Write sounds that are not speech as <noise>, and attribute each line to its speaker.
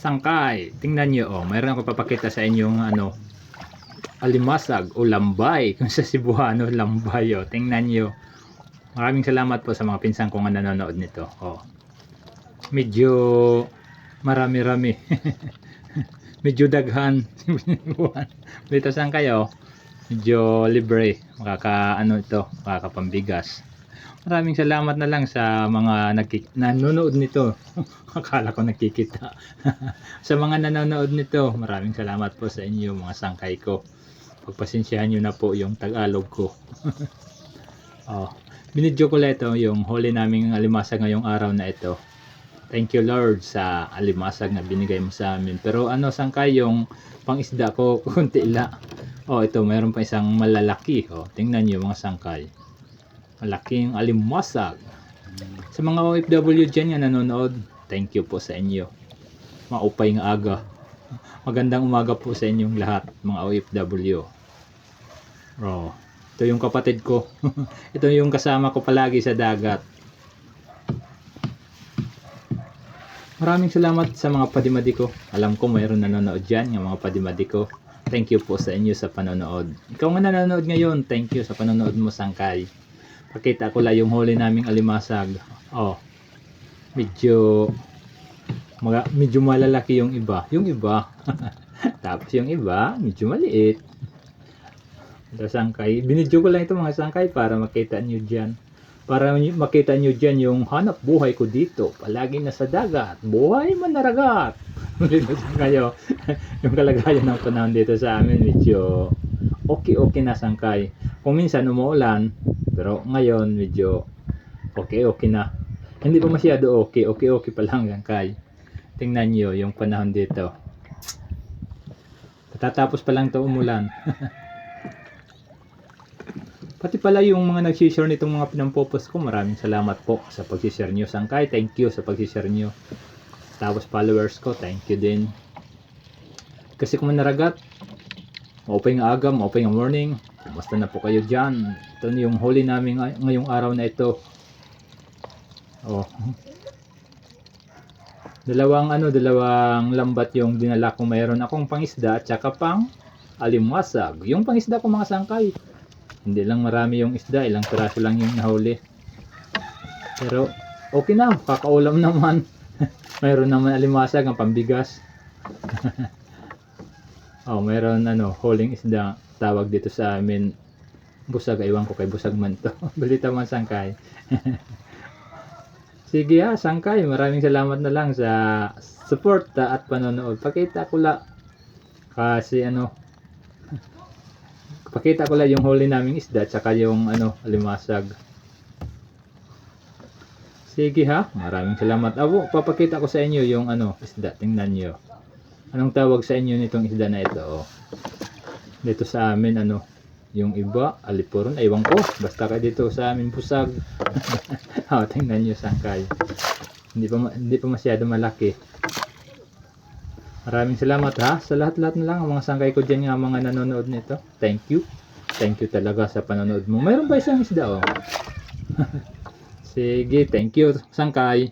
Speaker 1: sangkay. Tingnan nyo, oh, mayroon ako papakita sa inyong ano, alimasag o lambay. <laughs> Kung sa Cebuano, lambay, oh. Tingnan nyo. Maraming salamat po sa mga pinsan ko nga nanonood nito. Oh. Medyo marami-rami. <laughs> Medyo daghan. <laughs> Dito saan kayo? Medyo libre. Makaka ano ito, makakapambigas. Maraming salamat na lang sa mga nagki- nanonood nito. <laughs> Akala ko nakikita. <laughs> sa mga nanonood nito, maraming salamat po sa inyo mga sangkay ko. Pagpasensyahan nyo na po yung Tagalog ko. <laughs> oh, binidyo ko ito yung huli naming alimasag ngayong araw na ito. Thank you Lord sa alimasag na binigay mo sa amin. Pero ano sangkay yung pangisda ko kunti la. Oh, ito mayroon pa isang malalaki. Oh, tingnan niyo mga sangkay. Malaking alimasag. Sa mga OFW dyan nga nanonood, thank you po sa inyo. Maupay nga aga. Magandang umaga po sa inyong lahat, mga OFW. Oh, ito yung kapatid ko. <laughs> ito yung kasama ko palagi sa dagat. Maraming salamat sa mga padimadi ko. Alam ko mayroon nanonood dyan, yung mga padimadi ko. Thank you po sa inyo sa panonood. Ikaw nga nanonood ngayon, thank you sa panonood mo, Sangkay. Pakita ko lang yung huli naming alimasag. Oh, medyo mga, medyo malalaki yung iba. Yung iba. <laughs> Tapos yung iba, medyo maliit. Sangkay. Binidyo ko lang ito mga sangkay para makita nyo dyan. Para makita nyo dyan yung hanap buhay ko dito. Palagi nasa dagat. Buhay manaragat. Dito sa kayo. yung kalagayan ng panahon dito sa amin medyo okay-okay na sangkay. Kung minsan umuulan, pero ngayon medyo okay-okay na. Hindi pa masyado okay. Okay-okay pa lang sangkay. Tingnan nyo yung panahon dito. Tatapos pa lang to umulan. <laughs> Pati pala yung mga nag-share nitong mga pinampopost ko, maraming salamat po sa pag-share nyo. Sangkay, thank you sa pag-share nyo. Tapos followers ko, thank you din. Kasi kung manaragat, maupay nga aga, maupay nga morning. Kumusta na po kayo dyan? Ito yung huli namin ngay- ngayong araw na ito. Oh. Dalawang ano, dalawang lambat yung dinala ko. Mayroon akong pangisda at saka pang alimasag. Yung pangisda ko mga sangkay. Hindi lang marami yung isda, ilang piraso lang yung nahuli. Pero okay na, kakaulam naman. <laughs> mayroon naman alimasag ang pambigas. <laughs> oh, mayroon ano, huling isda tawag dito sa amin. Busag, iwan ko kay busag man to. <laughs> Balita man sangkay. <laughs> Sige ha, sangkay. Maraming salamat na lang sa support ah, at panonood. Pakita ko la kasi ano <laughs> pakita ko lang yung huli naming isda tsaka yung ano alimasag. Sige ha, maraming salamat. Abo, papakita ko sa inyo yung ano isda. Tingnan nyo. Anong tawag sa inyo nitong isda na ito? Oh. Dito sa amin ano, yung iba, alipuron, aywan ko. Basta ka dito sa amin pusag. <laughs> oh, tingnan nyo sangkay. Hindi pa, hindi pa masyado malaki. Maraming salamat ha. Sa lahat-lahat na lang ang mga sangkay ko dyan nga mga nanonood nito. Thank you. Thank you talaga sa panonood mo. Mayroon ba isang isda oh? <laughs> Sige, thank you sangkay.